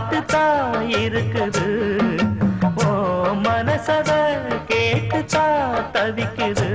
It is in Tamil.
பாட்டுத்தான் இருக்குது. ஓ மனசத கேட்டுத்தான் தவிக்குது.